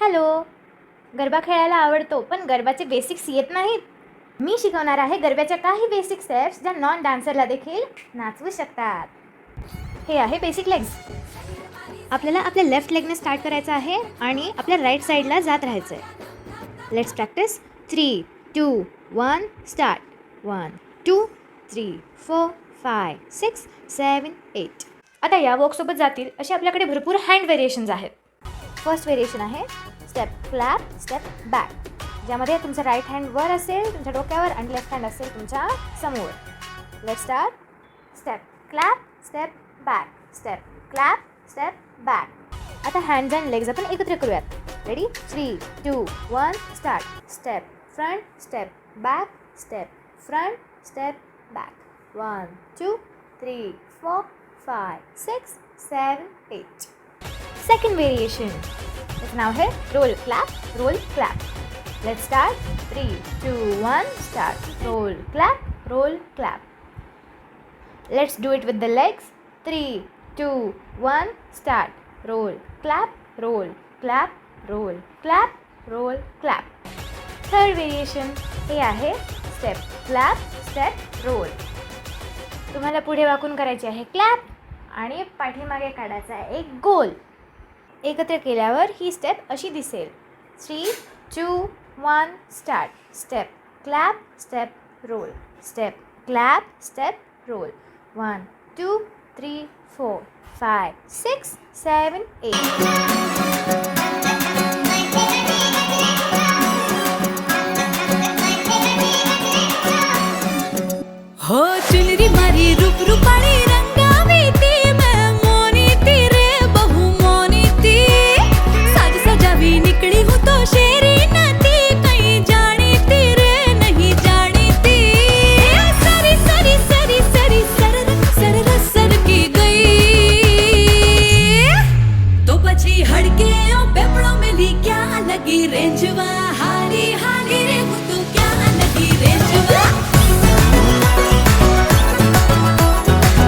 Hello. Garba खेळायला आवडतो पण गरबाचे बेसिक्स येत नाहीत. मी शिकवणार आहे गरब्याच्या काही बेसिक स्टेप्स ज्या नॉन डान्सरला देखील नाचवू शकतात. हे आहे बेसिक लेग्स आपल्याला आपल्या लेफ्ट लेगने स्टार्ट करायचं आहे आणि आपल्या राईट साईडला जात राहायचं आहे let's practice three two one start one two three four five six seven eight आता या वॉकसोबत जातील असे आपल्याकडे भरपूर हँड व्हेरिएशन्स आहेत. फर्स्ट व्हेरिएशन आहे स्टेप क्लॅप स्टेप बॅक. ज्यामध्ये तुमचं राईट हँड वर असेल तुमच्या डोक्यावर आणि लेफ्ट हँड असेल तुमच्यासमोर. Let start step clap step back step clap step back आता हँड्स अँड लेग्स आपण एकत्र करूयात. Ready three two one start step front step back step front step back one two three four five six seven eight Second variation. Let's now hit roll, clap, roll, clap. Let's start. Three, two, one, start. Roll, clap, roll, clap. Let's do it with the legs. Three, two, one, start. Roll, clap, roll, clap, roll, clap, roll, clap. Third variation हे आहे step clap step role तुम्हाला पुढे वाकून करायचे आहे clap आणि पाठीमागे काढायचा आहे एक गोल एकत्र केल्यावर ही स्टेप अशी दिसेल. Three two one start step clap step roll step clap step roll one two three four five six seven eight हो चुनरी मारी रूप रूप మనకి రేంజ్